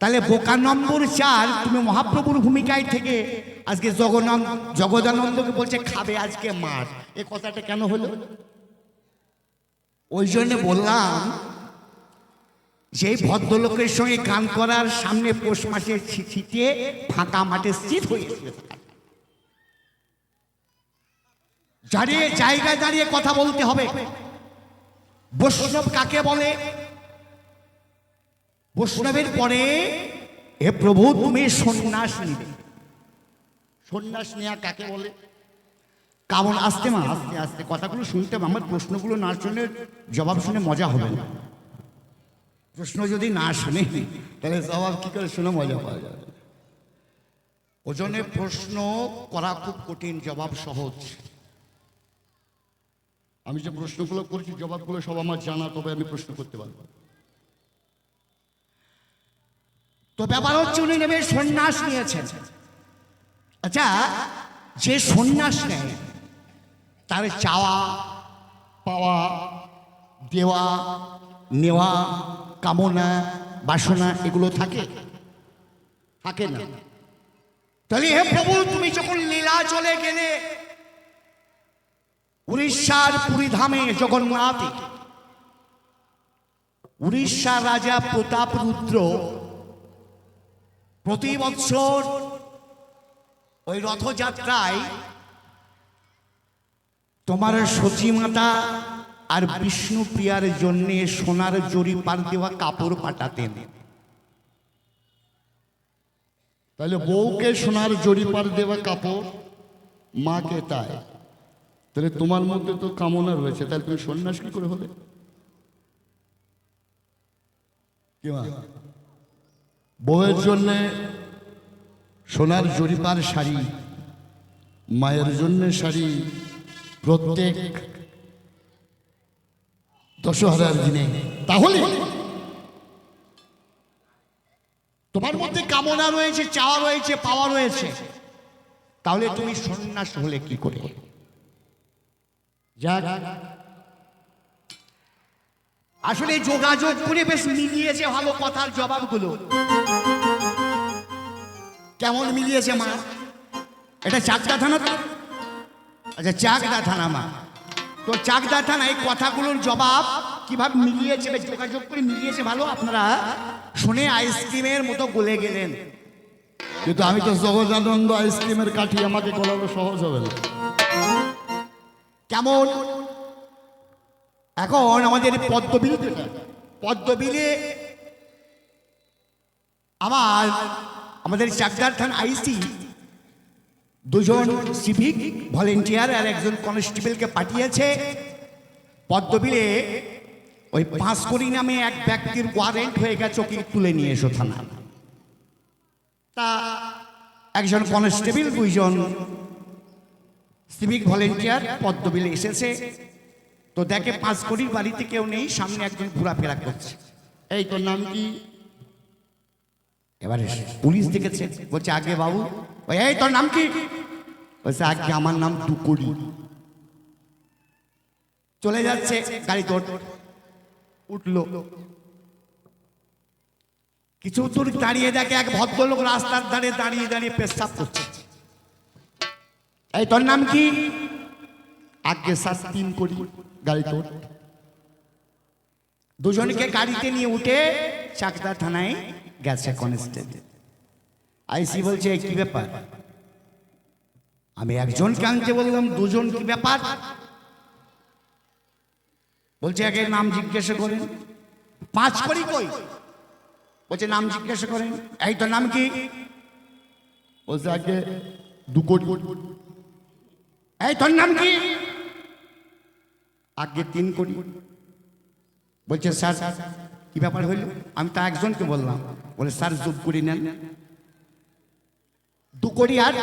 তাহলে বোকা নম্বর চার তুমি মহাপ্রভুর ভূমিকায় থেকে আজকে জগন্নাথ জগদানন্দকে বলছে খাবে আজকে মার এ কথাটা কেন হলো? ওই জন্য বললাম যে ভদ্রলোকের সঙ্গে গান করার সামনে পৌষ মাসে ছিটিয়ে ফাঁকা মাঠে স্থির হয়ে থাকা। দাঁড়িয়ে জায়গায় দাঁড়িয়ে কথা বলতে হবে। বৈষ্ণব কাকে বলে? বৈষ্ণবের পরে, হে প্রভু, তুমি সন্ন্যাস নিবে। সন্ন্যাস নেয়া কাকে বলে? কারণ আসতে মা, আস্তে আস্তে। কথাগুলো শুনতে আমার প্রশ্নগুলো না শুনে জবাব শুনে মজা হবে না। প্রশ্ন যদি না শুনে, তাহলে জবাব কি করে শুনে মজা পাওয়া যাবে? ওজনে প্রশ্ন করা খুব কঠিন, জবাব সহজ। আমি যে প্রশ্নগুলো করছি, জবাবগুলো সব আমার জানা, তবে আমি প্রশ্ন করতে পারব। তো ব্যাপার হচ্ছে উনি নেবে সন্ন্যাস নিয়েছেন। আচ্ছা যে সন্ন্যাস নেয়, তার চাওয়া, পাওয়া, দেওয়া, নেওয়া, কামনা, বাসনা, এগুলো থাকে? থাকে না। তাহলে হে প্রভু, তুমি যখন লীলা চলে গেলে, উড়িষ্যার পুরী পুরীধামে জগন্নাথে উড়িষ্যার রাজা প্রতাপ রুদ্র প্রতি বৎসর ওই রথযাত্রায় তোমার সচিমাতা আর বিষ্ণুপ্রিয়ার জন্য সোনার জরি পার দেওয়া কাপড় পাঠাতেন। তাহলে বউকে সোনার জরিপার দেওয়া কাপড়, মাকে তাই। তাহলে তোমার মধ্যে তো কামনা রয়েছে, তাহলে তুমি সন্ন্যাস কি করে হবে? কি? বউয়ের জন্য সোনার জরিপার শাড়ি, মায়ের জন্য শাড়ি প্রত্যেক দশহরার দিনে। তাহলে তোমার মধ্যে কামনা রয়েছে, চাওয়া রয়েছে, পাওয়া রয়েছে। তাহলে তুমি সন্ন্যাস হলে কি করে? যাক। আসলে যোগাযোগ করে বেশ মিলিয়েছে ভালো কথার জবাবগুলো। কেমন মিলিয়েছে মা? এটা চাকদা থানা তো? আচ্ছা চাকদা থানা মা। তো চাকদা থানা এই কথাগুলোর জবাব কীভাবে মিলিয়েছে যোগাযোগ করে মিলিয়েছে ভালো আপনারা শুনে আইসক্রিমের মতো গলে গেলেন। কিন্তু আমি তো জগদানন্দ আইসক্রিমের কাঠি আমাকে গলানো সহজ হবে না। কেমন? এখন আমাদের পদ্মবিল পদ্মবিলে আমার আমাদের চাকদার থান আইসি। দুজন সিভিক ভলেন্টিয়ার আর একজন কনস্টেবলকে পাঠিয়েছে। পদ্মবিলে ওই পাঁচকড়ি নামে এক ব্যক্তির ওয়ারেন্ট হয়ে গেছে, ওকে তুলে নিয়ে এসো থানা। তা একজন কনস্টেবল দুইজন সিভিক ভলেন্টিয়ার পদ্মবিলে এসেছে। তো দেখে পাঁচ কোটির বাড়িতে কেউ নেই, সামনে একজন ঘোরাফেরা করছে। এই তোর নাম কি? এবারে পুলিশ দেখেছে, বলছে আগে বাবু। ওই এই, তোর নাম কি? বলছে আগে আমার নাম টুকুরি। চলে যাচ্ছে গাড়ি তোর উঠল। কিছু দূর দাঁড়িয়ে দেখে এক ভদ্রলোক রাস্তার ধারে দাঁড়িয়ে দাঁড়িয়ে পেশাব করছে। এই, তোর নাম কি? আগে সাত তিন করি। গাড়ি তোর দুজনকে গাড়িতে নিয়ে উঠে চাকদা থানায় গেছে কনস্টেবল আইসি বলছে "এ কি ব্যাপার? আমি একজনকে আনতে বললাম, দুজন কি ব্যাপার? বলছে আগে নাম জিজ্ঞাসা করেন। পাঁচ করি কই? বলছে, নাম জিজ্ঞাসা করেন। এই তো নাম কি? বলছে আগে দু কোটি। এই তোর নাম কি? আগে তিন কোটি। বলছে, স্যার কি ব্যাপার হইল? আমি তা একজনকে বললাম। বলে, স্যার, যোগ করি নেন। দু কোটি আর